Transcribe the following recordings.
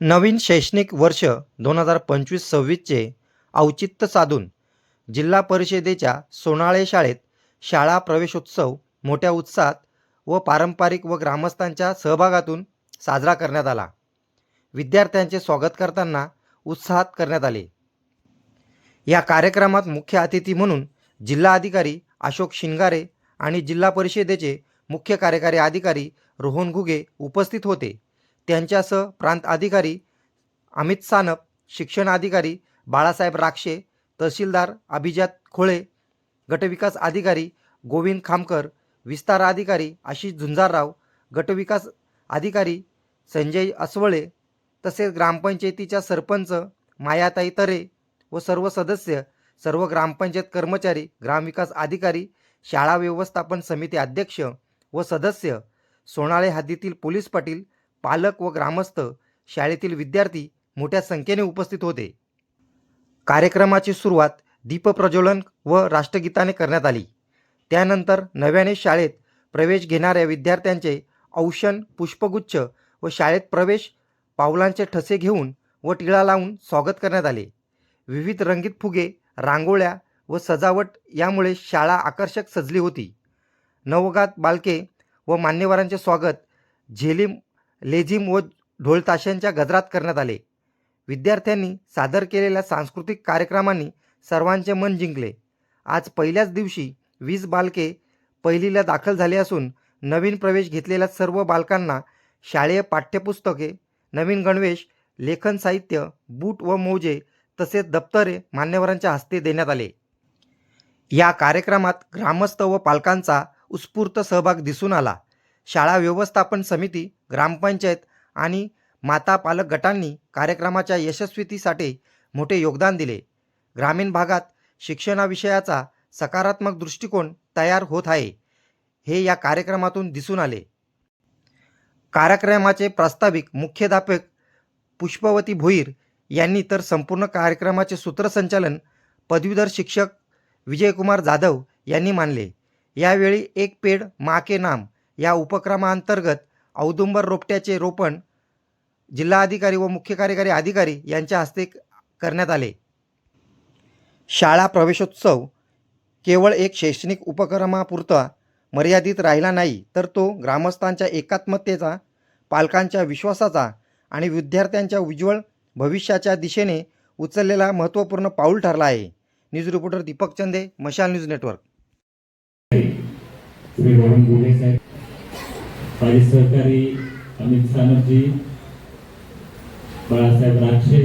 नवीन शैक्षणिक वर्ष दोन हजार पंचवीस सव्वीसचे औचित्य साधून जिल्हा परिषदेच्या सोनाळे शाळेत शाळा प्रवेशोत्सव मोठ्या उत्साहात व पारंपरिक व ग्रामस्थांच्या सहभागातून साजरा करण्यात आला. विद्यार्थ्यांचे स्वागत करताना उत्साहात करण्यात आले. या कार्यक्रमात मुख्य अतिथी म्हणून जिल्हा अधिकारी अशोक शिंगारे आणि जिल्हा परिषदेचे मुख्य कार्यकारी अधिकारी रोहन घुगे उपस्थित होते. त्यांच्यासह प्रांत अधिकारी अमित सानप शिक्षण अधिकारी बाळासाहेब राक्षे तहसीलदार अभिजात खोळे गटविकास अधिकारी गोविंद खामकर विस्तार अधिकारी आशिष झुंजारराव गटविकास अधिकारी संजय अस्वळे तसेच ग्रामपंचायतीच्या सरपंच मायाताई तरे व सर्व सदस्य सर्व ग्रामपंचायत कर्मचारी ग्रामविकास अधिकारी शाळा व्यवस्थापन समिती अध्यक्ष व सदस्य सोनाळे हद्दीतील पोलीस पाटील पालक व ग्रामस्थ शाळेतील विद्यार्थी मोठ्या संख्येने उपस्थित होते. कार्यक्रमाची सुरुवात दीपप्रज्वलन व राष्ट्रगीताने करण्यात आली. त्यानंतर नव्याने शाळेत प्रवेश घेणाऱ्या विद्यार्थ्यांचे औषण पुष्पगुच्छ व शाळेत प्रवेश पावलांचे ठसे घेऊन व टिळा लावून स्वागत करण्यात आले. विविध रंगीत फुगे रांगोळ्या व सजावट यामुळे शाळा आकर्षक सजली होती. नवगात बालके व मान्यवरांचे स्वागत झेलीम लेझिम व ढोलताशांच्या गजरात करण्यात आले. विद्यार्थ्यांनी सादर केलेल्या सांस्कृतिक कार्यक्रमांनी सर्वांचे मन जिंकले. आज पहिल्याच दिवशी वीस बालके पहिलीला दाखल झाले असून नवीन प्रवेश घेतलेल्या सर्व बालकांना शाळेय पाठ्यपुस्तके नवीन गणवेश लेखन साहित्य बूट व मोजे तसेच दप्तरे मान्यवरांच्या हस्ते देण्यात आले. या कार्यक्रमात ग्रामस्थ व पालकांचा उत्स्फूर्त सहभाग दिसून आला. शाळा व्यवस्थापन समिती ग्रामपंचायत आणि माता पालक गटांनी कार्यक्रमाच्या यशस्वीतीसाठी मोठे योगदान दिले. ग्रामीण भागात शिक्षणाविषयाचा सकारात्मक दृष्टिकोन तयार होत आहे हे या कार्यक्रमातून दिसून आले. कार्यक्रमाचे प्रास्ताविक मुख्याध्यापक पुष्पवती भोईर यांनी तर संपूर्ण कार्यक्रमाचे सूत्रसंचालन पदवीधर शिक्षक विजयकुमार जाधव यांनी मानले. यावेळी एक पेड माके नाम या उपक्रमाअंतर्गत औदुंबर रोपट्याचे रोपण जिल्हाधिकारी व मुख्य कार्यकारी अधिकारी यांच्या हस्ते करण्यात आले. शाळा प्रवेशोत्सव केवळ एक शैक्षणिक उपक्रमापुरता मर्यादित राहिला नाही तर तो ग्रामस्थांच्या एकात्मतेचा पालकांच्या विश्वासाचा आणि विद्यार्थ्यांच्या उज्ज्वल भविष्याच्या दिशेने उचललेला महत्त्वपूर्ण पाऊल ठरला आहे. न्यूज रिपोर्टर दीपक चंदे मशाल न्यूज नेटवर्क. माझे सहकारी अमित सानपजी बाळासाहेब राक्षे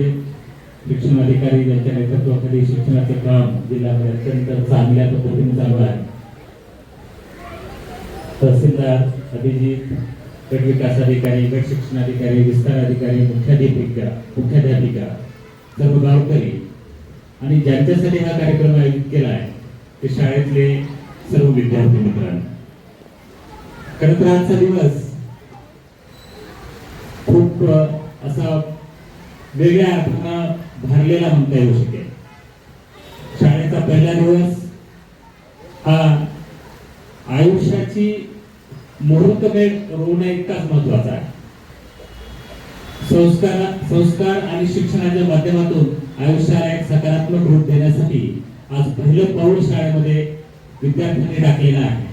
शिक्षण अधिकारी यांच्या नेतृत्वाखाली शिक्षणाचे काम जिल्ह्यामध्ये अत्यंत चांगल्या पद्धतीने चालू आहे. तहसीलदार अभिजित गट विकास अधिकारी गट शिक्षण अधिकारी विस्तार अधिकारी मुख्याध्यापिका मुख्याध्यापिका सर्व गावकरी आणि ज्यांच्यासाठी हा कार्यक्रम आयोजित केला आहे ते शाळेतले सर्व विद्यार्थी मित्रांनो. खरं तर आजचा दिवस. खूप असा वेगळ्या अर्थानं भरलेला म्हणता येऊ शकेल. शाळेचा पहिला दिवस हा आयुष्याची मुहूर्तमेढ रोवणं इतकाच महत्त्वाचा आहे. संस्कार संस्कार आणि शिक्षणाच्या माध्यमातून आयुष्याला एक सकारात्मक रूप देण्यासाठी आज पहिलं पाऊल शाळेमध्ये विद्यार्थ्यांनी टाकलेलं आहे.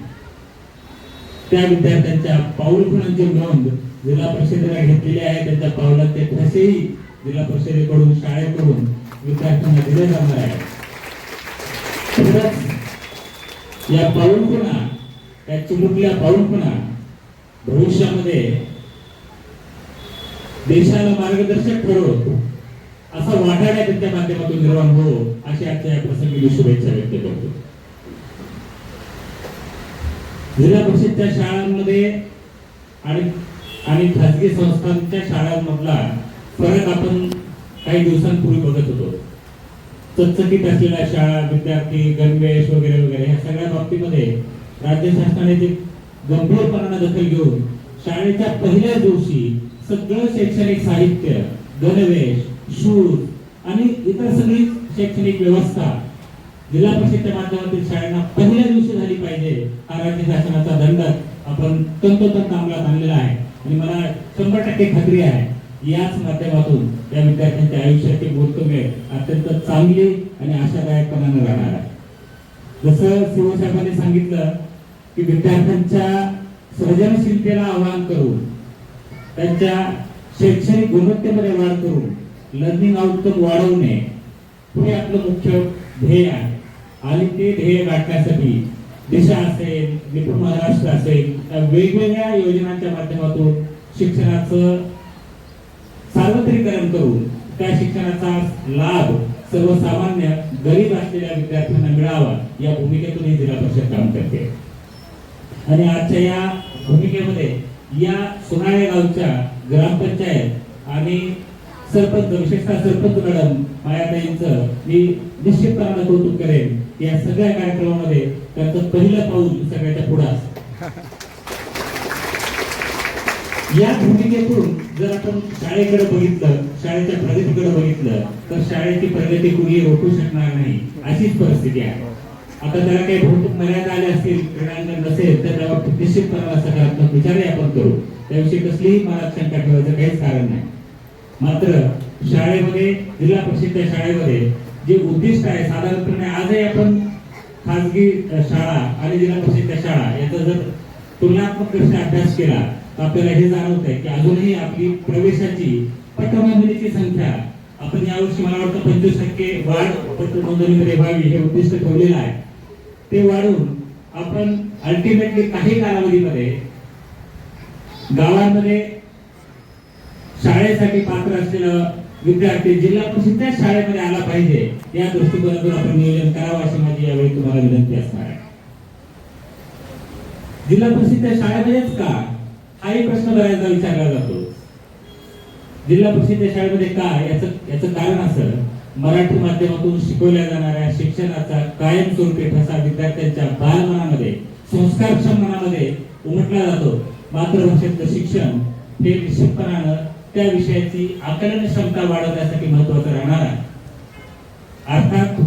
त्या विद्यार्थ्यांच्या पाऊल खुणांची नोंद जिल्हा परिषदेला घेतलेली आहे त्यांच्या पावलाचे ठसेही जिल्हा परिषदेकडून शाळेकडून विद्यार्थ्यांना दिले जाणार आहे या पाऊल खुणा त्या चिमुकल्या पाऊल खुणा भविष्यामध्ये देशाला मार्गदर्शक ठरवत असा वाटाड्या त्यांच्या माध्यमातून निर्माण हो अशी आजच्या या प्रसंगी मी शुभेच्छा व्यक्त करतो. जिल्हा परिषदच्या शाळांमध्ये आणि आणि खाजगी संस्थांच्या शाळांमधला फरक आपण काही दिवसांपूर्वी बघत होतो. चकचकीत असलेल्या शाळा विद्यार्थी गणवेश वगैरे वगैरे ह्या सगळ्या बाबतीमध्ये राज्य शासनाने जे गंभीरपणाने दखल घेऊन शाळेच्या पहिल्या दिवशी सगळं शैक्षणिक साहित्य गणवेश शूज आणि इतर सगळी शैक्षणिक व्यवस्था जिल्हा परिषदच्या माध्यमातील शाळांना पहिल्या दिवशी झाली पाहिजे हा राज्य शासनाचा दंड आपण तंतोतंत अंमलात आणलेला आहे. आणि मला शंभर टक्के खात्री आहे याच माध्यमातून या विद्यार्थ्यांच्या आयुष्याची मुहूर्तमेळ अत्यंत चांगली आणि आशादायकपणानं राहणार आहे. जसं शिवसाहेबांनी सांगितलं की विद्यार्थ्यांच्या सृजनशीलतेला आवाहन करून त्यांच्या शैक्षणिक गुणवत्तेमध्ये वाढ करून लर्निंग आउटकम वाढवणे हे आपलं मुख्य ध्येय आहे. आणि ते ध्येय गाठण्यासाठी दिशा असेल निपुण महाराष्ट्र असेल या वेगवेगळ्या योजनांच्या माध्यमातून शिक्षणाचं सार्वत्रिकरण करून त्या शिक्षणाचा लाभ सर्वसामान्य गरीब असलेल्या विद्यार्थ्यांना मिळावा या भूमिकेतून ही जिल्हा परिषद काम करते. आणि आजच्या या भूमिकेमध्ये या सोनाळे गावच्या ग्रामपंचायत आणि सरपंच विशेषतः सरपंच मॅडम मायाताईंचं मी निश्चितपणाने कौतुक करेन या सगळ्या कार्यक्रमामध्ये त्यांचं पहिलं पाऊल सगळ्याच्या पुढे या भूमिकेतून जर आपण शाळेकडे बघितलं शाळेच्या प्रगतीकडे बघितलं तर शाळेची प्रगती कुणी रोखू शकणार नाही अशीच परिस्थिती आहे. आता त्याला काही भौतिक मर्यादा आल्या असतील क्रीडांगण नसेल तर त्यावर बाबतीत निश्चितपणाला सकारात्मक विचारही आपण करू. त्याविषयी कसलीही मला शंका ठेवायचं काहीच कारण नाही. मात्र शाळेमध्ये जिल्हा परिषदच्या शाळेमध्ये जे उद्दिष्ट आहे साधारणपणे आजही आपण खाजगी शाळा आणि जिल्हा परिषदच्या शाळा याचा जर तुलनात्मक दृष्ट्या अभ्यास केला तर आपल्याला हे जाणवत आहे की अजूनही आपली प्रवेशाची पटनोंदणीची संख्या आपण यावर्षी मला वाटतं पंचवीस टक्के वाढ पत्र नोंदणीमध्ये व्हावी हे उद्दिष्ट ठेवलेलं आहे. ते वाढून आपण अल्टिमेटली काही कालावधीमध्ये गावांमध्ये शाळेसाठी पात्र असलेलं विद्यार्थी जिल्हा परिषदच्या शाळेमध्ये आला पाहिजे या दृष्टिकोनातून आपण नियोजन करावं अशी माझी यावेळी तुम्हाला विनंती असणार आहे. जिल्हा परिषदच्या शाळेमध्येच का? हाही प्रश्न बऱ्याचदा विचारला जातो. जिल्हा परिषदच्या शाळेमध्ये का? याचं याचं कारण असं मराठी माध्यमातून शिकवल्या जाणाऱ्या शिक्षणाचा कायमस्वरूपी ठसा विद्यार्थ्यांच्या बालमनामध्ये संस्कारक्षम मनामध्ये उमटला जातो. मातृभाषेतलं शिक्षण हे निश्चितपणानं त्या विषयाची आकलन क्षमता वाढवण्यासाठी महत्वाचं राहणार आहे. अर्थात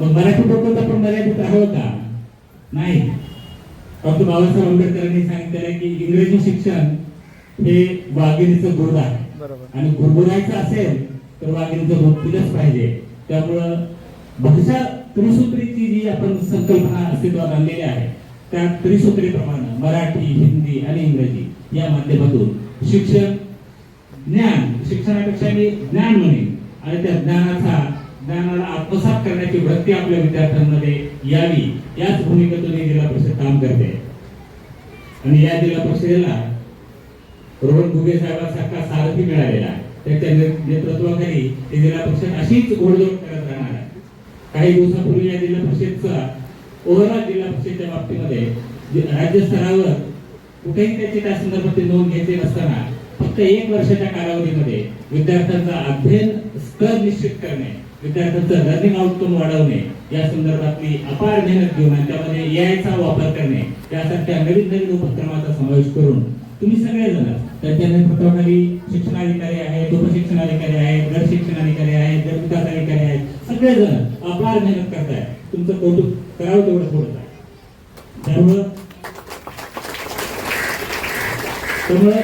मग मराठी बोलतो तर आपण मर्यादित राहावं का? नाही. डॉक्टर बाबासाहेब आंबेडकरांनी सांगितलेलं आहे की इंग्रजी शिक्षण हे वाघिणीचं दूध आहे. आणि गुरगुरायचं असेल तर वाघिणीचं दूध पिलंच पाहिजे. त्यामुळं भाषा त्रिसूत्रीची जी आपण संकल्पना अस्तित्वात आणलेली आहे त्या त्रिसूत्रीप्रमाणे मराठी हिंदी आणि इंग्रजी या माध्यमातून शिक्षण ज्ञान शिक्षणापेक्षा मी ज्ञान म्हणेन. आणि त्या ज्ञानाचा ज्ञानाला आत्मसात करण्याची वृत्ती आपल्या विद्यार्थ्यांमध्ये यावी. याच भूमिकेतून ही जिल्हा परिषद काम करते. आणि या जिल्हा परिषदेला रोहन घुगे साहेबांसारखा सारथी मिळालेला आहे. त्याच्या नेतृत्वाखाली ही जिल्हा परिषद अशीच घोडदौड करत राहणार आहे. काही दिवसापूर्वी या जिल्हा परिषदचा ओव्हरऑल जिल्हा परिषदच्या बाबतीमध्ये राज्य स्तरावर कुठेही त्याची त्या संदर्भात नोंद घ्यायची नसताना फक्त एक वर्षाच्या कालावधीमध्ये विद्यार्थ्यांचा अध्ययन स्तर निश्चित करणे विद्यार्थ्यांचं लर्निंग आउटकम वाढवणे या संदर्भातली अपार मेहनत घेऊन आणि त्यामध्ये एआयचा वापर करणे यासारख्या नवीन नवीन उपक्रमाचा समावेश करून तुम्ही सगळेजण त्यांच्या नेतृत्वाखाली शिक्षणाधिकारी आहेत उपशिक्षणाधिकारी आहेत गट शिक्षणाधिकारी आहेत गट विकास अधिकारी आहेत सगळेजण अपार मेहनत करताय. तुमचं कौतुक करावं तेवढं थोडं आहे. त्यामुळं त्यामुळे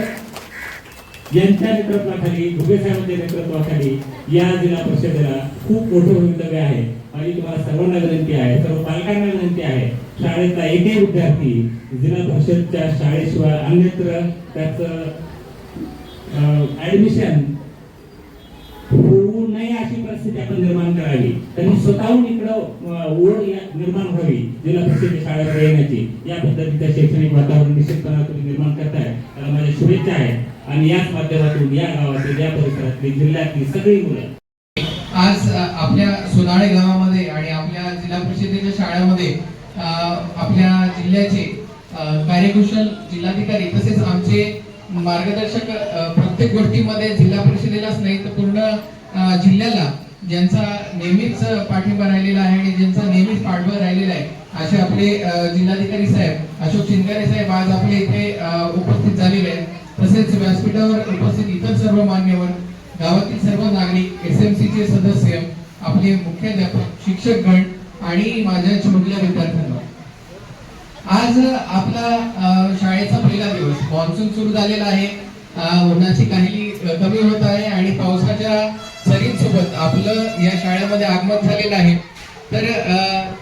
यांच्या नेतृत्वाखाली घुगे साहेबांच्या नेतृत्वाखाली या जिल्हा परिषदेला खूप मोठं भवितव्य आहे. आणि तुम्हाला सर्वांना विनंती आहे सर्व पालकांना विनंती आहे शाळेतला एकही विद्यार्थी जिल्हा परिषदच्या शाळेशिवाय अन्यत्र त्याचं ऍडमिशन होऊ नये अशी परिस्थिती आपण निर्माण करावी. त्यांनी स्वतःहून इकडं ओढ निर्माण व्हावी जिल्हा परिषदेच्या शाळेकडे येण्याची. या पद्धतीचं शैक्षणिक वातावरण निश्चितपणा तुम्ही निर्माण करताय. त्याला माझ्या शुभेच्छा आहेत. आणि याच माध्यमातून या गावातील या परिसरातली जिल्ह्यातली सगळी मुलं. आज आपल्या सोनाळे गावामध्ये आणि आपल्या जिल्हा परिषदेच्या शाळेमध्ये आपल्या जिल्ह्याचे कार्यकुशल जिल्हाधिकारी तसेच आमचे मार्गदर्शक प्रत्येक गोष्टीमध्ये जिल्हा परिषदेलाच नाही तर पूर्ण जिल्ह्याला ज्यांचा नेहमीच पाठिंबा राहिलेला आहे आणि ज्यांचा नेहमीच पाठबळ राहिलेला आहे असे आपले जिल्हाधिकारी साहेब अशोक चिंगारे साहेब आज आपले इथे उपस्थित झालेले आहेत. तसेच व्यासपीठावर उपस्थित इतर सर्व मान्यवर गावातील सर्व नागरिक एस एम सी चे सदस्य आपले मुख्याध्यापक शिक्षकगण आणि माझ्या छोटल्या विद्यार्थ्यांना आज आपला शाळेचा पहिला दिवस. मान्सून सुरू झालेला आहे. उन्हाची काही कमी होत आहे आणि पावसाच्या सरींसोबत आपलं या शाळेमध्ये आगमन झालेलं आहे. तर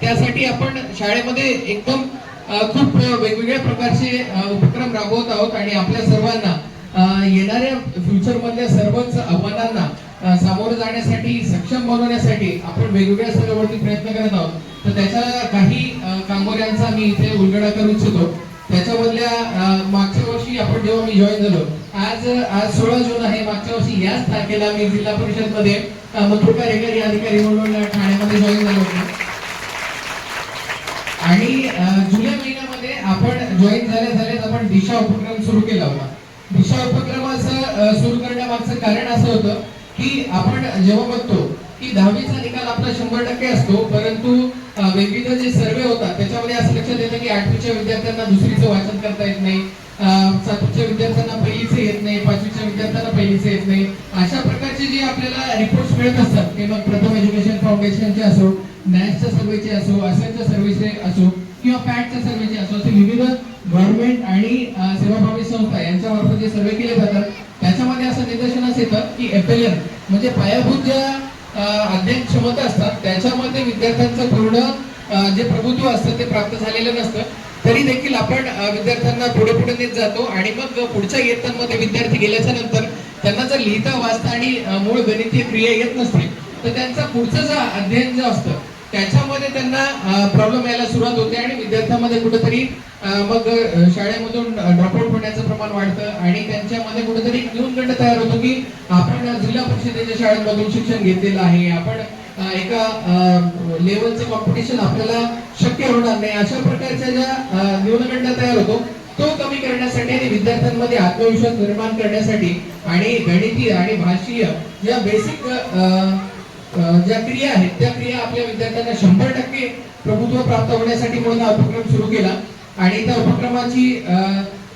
त्यासाठी आपण शाळेमध्ये एकदम खूप वेगवेगळ्या प्रकारचे उपक्रम राबवत आहोत आणि आपल्या सर्वांना येणाऱ्या फ्युचर मधल्या सर्वच आव्हानांना सामोरं जाण्यासाठी सक्षम बनवण्यासाठी आपण वेगवेगळ्या स्तरावरती प्रयत्न करत आहोत. तर त्याच्या काही कामगारांचा मी इथे उलगडा करू इच्छितो. त्याच्यामधल्या मागच्या वर्षी आपण जेव्हा मी जॉईन झालो आज आज सोळा जून आहे. मागच्या वर्षी याच तारखेला मी जिल्हा परिषदमध्ये मथुर कार्यकारी अधिकारी म्हणून ठाण्यामध्ये जॉईन झालो होतो. आणि अं, जुलै महिन्यामध्ये आपण जॉईन झाल्या झाल्याच आपण दिशा उपक्रम सुरू केला होता. दिशा उपक्रमाचं सुरू करण्यामागचं कारण असं होतं की आपण जेव्हा बघतो की दहावीचा निकाल आपला शंभर टक्के असतो परंतु अं, विविध जे सर्वे होतात त्याच्यामध्ये असं लक्षात येतं की आठवीच्या विद्यार्थ्यांना दुसरीचं वाचन करता येत नाही सातवीच्या विद्यार्थ्यांना पहिलीचं येत नाही पाचवीच्या विद्यार्थ्यांना पहिलीचं येत नाही. अशा प्रकारचे जे आपल्याला रिपोर्ट्स मिळत असतात ते मग प्रथम एज्युकेशन फाउंडेशनचे असो नॅशच्या सर्वेचे असो असनच्या सर्वेचे असो किंवा पॅटच्या सर्वेचे असो असे विविध गव्हर्नमेंट आणि सेवाभावी संस्था यांच्या मार्फत जे सर्वे केले जातात त्याच्यामध्ये असं निदर्शनास येतं की एफएलएन म्हणजे पायाभूत ज्या अध्ययन क्षमता असतात त्याच्यामध्ये विद्यार्थ्यांचं पूर्ण जे प्रभुत्व असतं ते प्राप्त झालेलं नसतं. तरी देखील आपण विद्यार्थ्यांना पुढे पुढे नेत जातो आणि मग पुढच्या इयत्तांमध्ये विद्यार्थी गेल्याच्यानंतर त्यांना जर लिहिता वाचता आणि मूळ गणितीय क्रिया येत नसतील तर त्यांचा पुढचं जे अध्ययन जे असतं त्याच्यामध्ये त्यांना प्रॉब्लेम यायला सुरुवात होते आणि विद्यार्थ्यांमध्ये कुठेतरी मग शाळेमधून ड्रॉपआउट होण्याचं प्रमाण वाढतं आणि त्यांच्यामध्ये कुठेतरी न्यूनगंड तयार होतो की आपण जिल्हा परिषदेच्या शाळेमधून शिक्षण घेतलेलं आहे आपण एका लेवलचं कॉम्पिटिशन आपल्याला शक्य होणार नाही. अशा प्रकारच्या ज्या न्यूनगंड तयार होतो तो कमी करण्यासाठी आणि विद्यार्थ्यांमध्ये आत्मविश्वास निर्माण करण्यासाठी आणि गणितीय आणि भाषीय या बेसिक ज्या क्रिया आहेत त्या क्रिया आपल्या विद्यार्थ्यांना शंभर टक्के प्रभुत्व प्राप्त होण्यासाठी म्हणून हा उपक्रम सुरू केला. आणि त्या उपक्रमाची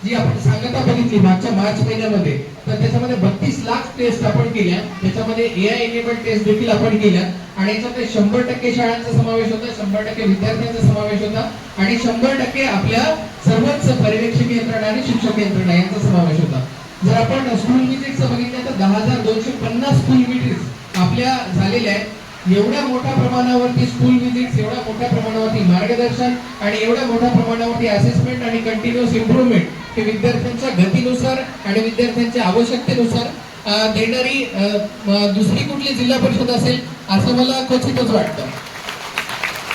जी आपण सांगता बघितली मागच्या मार्च महिन्यामध्ये तर त्याच्यामध्ये बत्तीस लाख टेस्ट आपण केल्या. त्याच्यामध्ये ए आय एनेबल टेस्ट देखील आपण केल्या. आणि याच्यामध्ये शंभर टक्के शाळांचा समावेश होता शंभर टक्के विद्यार्थ्यांचा समावेश होता आणि शंभर टक्के आपल्या सर्वच पर्यवेक्षक यंत्रणा आणि शिक्षक यंत्रणा यांचा समावेश होता. जर आपण स्कूल विजिटचं बघितलं तर दहा हजार दोनशे पन्नास स्कूल विजिट आपल्या झालेल्या आहेत. एवढ्या मोठ्या प्रमाणावरती स्कूल विजिट्स एवढ्या मोठ्या प्रमाणावरती मार्गदर्शन आणि एवढ्या मोठ्या प्रमाणावरती असेसमेंट आणि कंटिन्युअस इम्प्रुव्हमेंट हे विद्यार्थ्यांच्या गतीनुसार आणि विद्यार्थ्यांच्या आवश्यकतेनुसार देणारी दुसरी कुठली जिल्हा परिषद असेल असं मला क्वचितच वाटतं.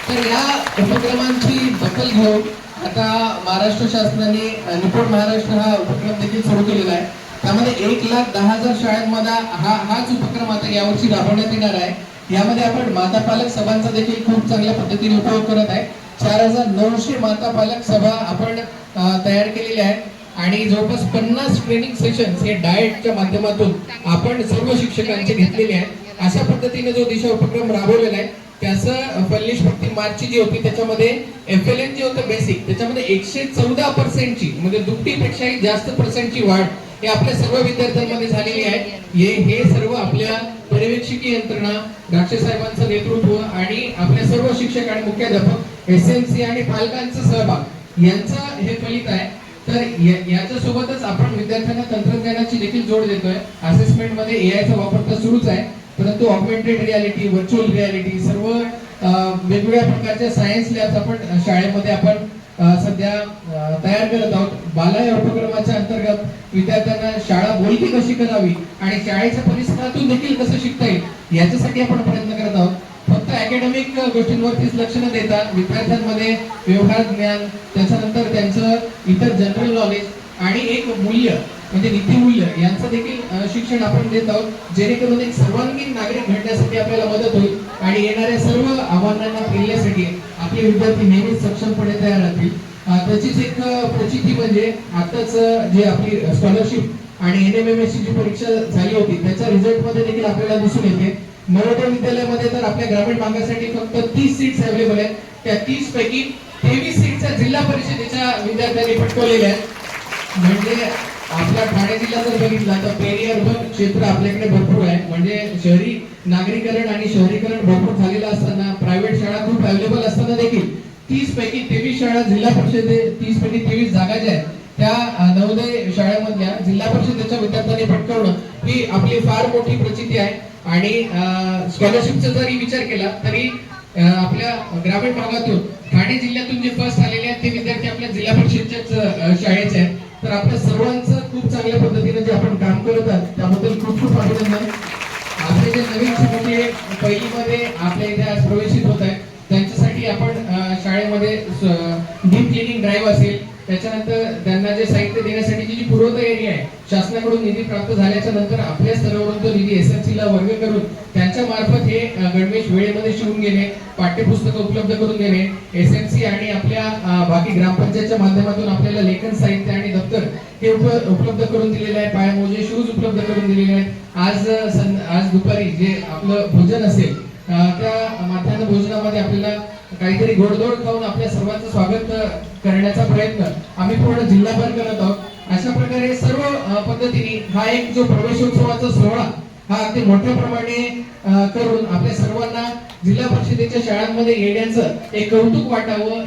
तर या उपक्रमांची दखल घेऊन आता महाराष्ट्र शासनाने निपुण महाराष्ट्र हा उपक्रम देखील सुरू केलेला आहे. त्यामध्ये एक लाख दहा हजार शाळांमध्ये हा हाच उपक्रम आता यावर्षी राबवण्यात येणार आहे. यामध्ये आपण माता पालक सभांचा देखील खूप चांगल्या पद्धतीने उपयोग करत आहे. चार हजार नऊशे माता पालक सभा आपण तयार केलेल्या आहेत. आणि जवळपास पन्नास ट्रेनिंग सेशन्स हे डाएटच्या माध्यमातून आपण सर्व शिक्षकांचे घेतलेले आहेत. अशा पद्धतीने जो दिशा उपक्रम राबवलेला आहे त्याचं फलिश फक्त मार्चची जी होती त्याच्यामध्ये एफ एल एन जे होतं बेसिक त्याच्यामध्ये एकशे चौदा पर्सेंटची म्हणजे दुपटीपेक्षाही जास्त पर्सेंटची वाढ हे आपल्या सर्व विद्यार्थ्यांमध्ये झालेली आहे हे हे सर्व आपल्या पर्यवेक्षकी यंत्रणा द्राक्षे साहेबांचं नेतृत्व आणि आपल्या सर्व शिक्षक आणि मुख्याध्यापक एस एम सी आणि पालकांचा सहभाग यांचा हे फलित आहे. तर याच्या सोबतच आपण विद्यार्थ्यांना तंत्रज्ञानाची देखील जोड देतोय. असेसमेंटमध्ये एआयचा वापर तर सुरूच आहे परंतु ऑगमेंटेड रियालिटी व्हर्च्युअल रियालिटी सर्व वेगवेगळ्या प्रकारच्या सायन्स लॅब्स आपण शाळेमध्ये आपण सध्या तयार करत आहोत बाला या उपक्रमाच्या अंतर्गत विद्यार्थ्यांना शाळा बोलती कशी करावी आणि शाळेच्या परिसरातून देखील कसं शिकता येईल याच्यासाठी आपण प्रयत्न करत आहोत. फक्त अकॅडमिक गोष्टींवरतीच लक्ष न देता विद्यार्थ्यांमध्ये व्यवहार ज्ञान त्याच्यानंतर त्यांचं इतर जनरल नॉलेज आणि एक मूल्य म्हणजे नीतिमूल्य यांचं देखील शिक्षण आपण देत आहोत. जेणेकरून एक सर्वांगीण नागरिक घडण्यासाठी आपल्याला मदत होईल आणि येणाऱ्या सर्व आव्हानांना पेलण्यासाठी आपले विद्यार्थी नेहमीच सक्षमपणे तयार राहतील. त्याचीच एक प्रचिती म्हणजे आताच जे आपली स्कॉलरशिप आणि एन एम एम एस ची परीक्षा झाली होती त्याच्या रिझल्टमध्ये देखील आपल्याला दिसून येते. नवोदय विद्यालयामध्ये तर आपल्या ग्रामीण भागासाठी फक्त तीस सीट्स अवेलेबल आहेत. त्या तीस पैकी तेवीस सीटच्या जिल्हा परिषदेच्या विद्यार्थ्यांनी पटकवलेल्या आहेत. म्हणजे आपल्या ठाणे जिल्हा जर बघितला तर पेरी अर्बन क्षेत्र आपल्याकडे भरपूर आहे. म्हणजे शहरी नागरीकरण आणि शहरीकरण भरपूर झालेलं असताना प्रायव्हेट शाळा खूप अवेलेबल असताना देखील तीस पैकी तेवीस शाळा जिल्हा परिषदे तीस पैकी तेवीस जागा ज्या आहेत त्या नवोदय शाळेमधल्या जिल्हा परिषदेच्या विद्यार्थ्यांनी पटकावणं ही आपली फार मोठी प्रचिती आहे. आणि स्कॉलरशिपचा जरी विचार केला तरी आपल्या ग्रामीण भागातून ठाणे जिल्ह्यातून जे फर्स्ट आलेले आहेत ते विद्यार्थी आपल्या जिल्हा परिषदच्याच शाळेचे आहेत. तर आपल्या सर्वांचं खूप चांगल्या पद्धतीने जे आपण काम करत आहात त्याबद्दल खूप खूप अभिनंदन. आपले जे नवीन चिमुकले पहिलीमध्ये आपल्या इथे आज प्रवेशित होत आहेत त्यांच्यासाठी आपण शाळेमध्ये डीप क्लिनिंग ड्राईव्ह असेल. त्याच्यानंतर त्यांना जे साहित्य देण्यासाठी जी पूर्वतयारी आहे शासनाकडून निधी प्राप्त झाल्याच्यानंतर आपल्या स्तरावरून तो निधी एस ला वर्ग करून त्यांच्या मार्फत हे गणवेश वेळेमध्ये शिवून घेणे पाठ्यपुस्तकं उपलब्ध करून देणे एस एम सी आणि आपल्या बाकी ग्रामपंचायतच्या माध्यमातून आपल्याला लेखन साहित्य आणि दप्तर हे उपलब्ध करून दिलेले आहे पायामोजे शूज उपलब्ध करून दिलेले आहेत. आज सं- आज दुपारी जे आपलं भोजन असेल त्या माध्यान्ह भोजनामध्ये आपल्याला काहीतरी गोडधोड खाऊन आपल्या सर्वांचं स्वागत करण्याचा प्रयत्न आम्ही पूर्ण जिल्हाभर करत आहोत. अशा प्रकारे सर्व पद्धतीने हा एक जो प्रवेशोत्सवाचा सोहळा हा अगदी मोठ्या प्रमाणे करून आपल्या सर्वांना जिल्हा परिषदेच्या शाळांमध्ये येण्याचं एक कौतुक वाटावं